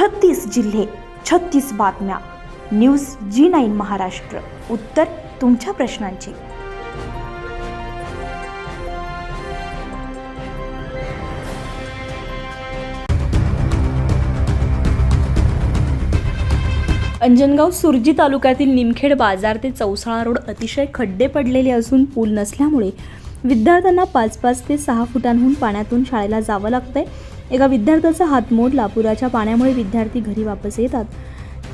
छत्तीस जिल्हे छत्तीस बातम्या. News G nine Maharashtra. उत्तर तुमच्या प्रश्नांची. अंजनगाव सुरजी तालुक्यातील निमखेड बाजार ते चौसाळा रोड अतिशय खड्डे पडलेले असून पूल नसल्यामुळे विद्यार्थ्यांना पाच पाच ते सहा फुटांहून पाण्यातून शाळेला जावं लागतंय. एका विद्यार्थ्याचा हात मोडला. पुराच्या पाण्यामुळे विद्यार्थी घरी वापस येतात.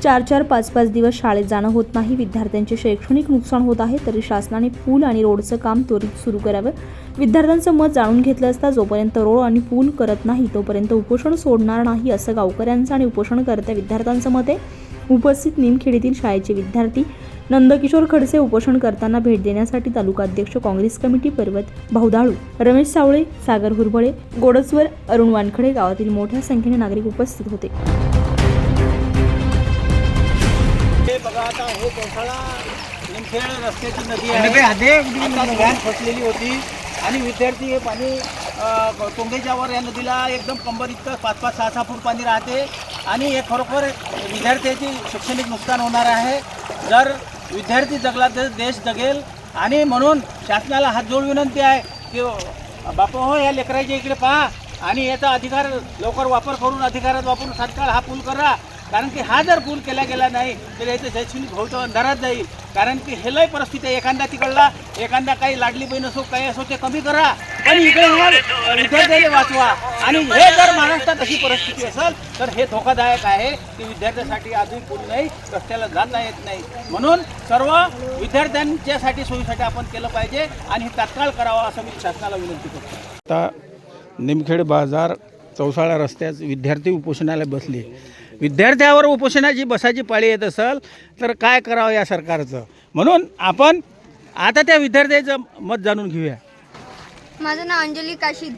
चार चार पाच पाच दिवस शाळेत जाणं होत नाही. विद्यार्थ्यांचे शैक्षणिक नुकसान होत आहे. तरी शासनाने पूल आणि रोडचं काम त्वरित सुरू करावं. विद्यार्थ्यांचं मत जाणून घेतलं असता जोपर्यंत रोड आणि पूल करत नाही तोपर्यंत उपोषण सोडणार नाही असं गावकऱ्यांचं आणि उपोषण करत्या विद्यार्थ्यांचं मत आहे. उपस्थित निमखेडीतील शाळेचे विद्यार्थी नंदकिशोर खडसे उपोषण करताना भेट देण्यासाठी तालुका अध्यक्ष काँग्रेस कमिटी पर्वत भाऊदाळू रमेश सावळे सागर हुरबळे गोडसवर अरुण वानखडे गावातील मोठ्या संख्येने नागरिक उपस्थित होते. हे बघा आता हे रस्त्याची नदी आहे. फसलेली होती. आणि विद्यार्थी हे पाणी अ, टोंगेच्यावर या नदीला एकदम कंबर इतकं पाच पाच सहा सहा फूट पाणी राहते. आणि हे खरोखर विद्यार्थ्याची शैक्षणिक नुकसान होणार आहे. जर विद्यार्थी जगला तर देश जगेल. आणि म्हणून शासनाला हात जोड विनंती आहे की बापा हो या लेकराच्या इकडे पहा. आणि याचा अधिकार लवकर वापर करून अधिकारात वापरून तात्काळ हा पूल करा. कारण की हा जर पूल केला गेला नाही तर याचं शैक्षणिक भवितव्य अंधारात जाईल. कारण की हे लय परिस्थिती आहे. एखादा तिकडला एखादा काही लाडली बहीण असो काही असो ते कमी करा. पण इकडे विद्यार्थ्याला वाचवा. आणि हे जर महाराष्ट्रात अशी परिस्थिती असेल तर हे धोकादायक आहे की विद्यार्थ्यासाठी अजून पूल नाही रस्त्याला जाता येत नाही. म्हणून सर्व विद्यार्थ्यांच्यासाठी सोयीसाठी आपण केलं पाहिजे आणि हे तात्काळ करावं असं मी शासनाला विनंती करतो. आता निमखेड बाजार चौसाळा रस्त्यात विद्यार्थी उपोषणाला बसले. विद्यार्थ्यावर उपोषणाची बसायची पाळी येत असेल तर काय करावं या सरकारचं? म्हणून आपण आता त्या विद्यार्थ्याचं मत जाणून घेऊया. माझं नाव अंजली काशीद.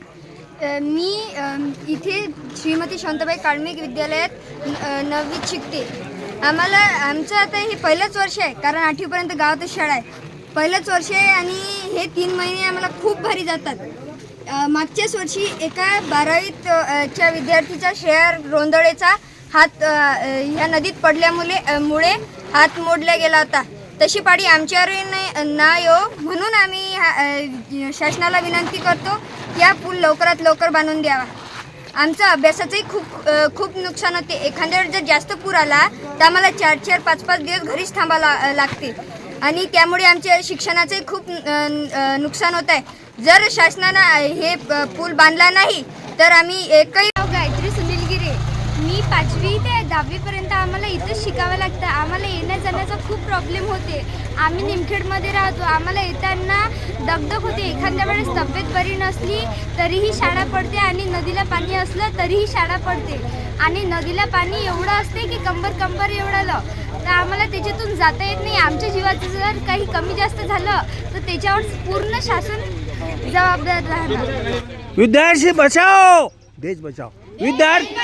मी इथे श्रीमती शांताबाई काळमिक विद्यालयात न- नववीत शिकते. आम्हाला आमचं आता हे पहिलंच वर्ष आहे कारण आठवीपर्यंत गावातच शाळा आहे. पहिलंच वर्ष आहे आणि हे तीन महिने आम्हाला खूप भारी जातात. मागच्याच वर्षी एका बारावीत च्या विद्यार्थीचा श्रेया रोंदळेचा हात ह्या नदीत पडल्यामुळे मुळे हात मोडला गेला होता. तशी पाडी आमच्यावरही नाही ना येऊ हो. म्हणून आम्ही शासनाला विनंती करतो या पूल लवकरात लवकर बांधून द्यावा. आमचं अभ्यासाचंही खूप खूप नुकसान होते. एखाद्या जर जास्त पूर आला तर आम्हाला चार चार पाच पाच दिवस घरीच थांबा ला लागते. आणि त्यामुळे आमच्या शिक्षणाचंही खूप नुकसान होत आहे जर शासनानं हे पूल बांधला नाही तर आम्ही एकही पाचवी ते दहावीपर्यंत आम्हाला इथंच शिकावं लागतं. आम्हाला येण्या जाण्याचा खूप प्रॉब्लेम होते. आम्ही निमखेडमध्ये राहतो. आम्हाला येताना दगदग होते. एखाद्या वेळेस तब्येत बरी नसली तरीही शाळा पडते आणि नदीला पाणी असलं तरीही शाळा पडते. आणि नदीला पाणी एवढं असते की कंबर कंबर एवढं तर आम्हाला त्याच्यातून जाता येत नाही. आमच्या जीवाचं जर काही कमी जास्त झालं तर त्याच्यावर पूर्ण शासन जबाबदार राहणार. विद्यार्थी बचाओ देश बचाओ विद्यार्थी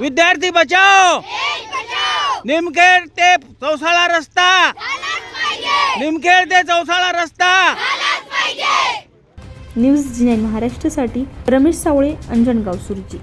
विद्यार्थी बचाओ। निमखेड ते चौसाळा रस्ता। निमखेड ते चौसाळा रस्ता। न्यूज जी महाराष्ट्रासाठी रमेश सावळे अंजनगाव सुरजी.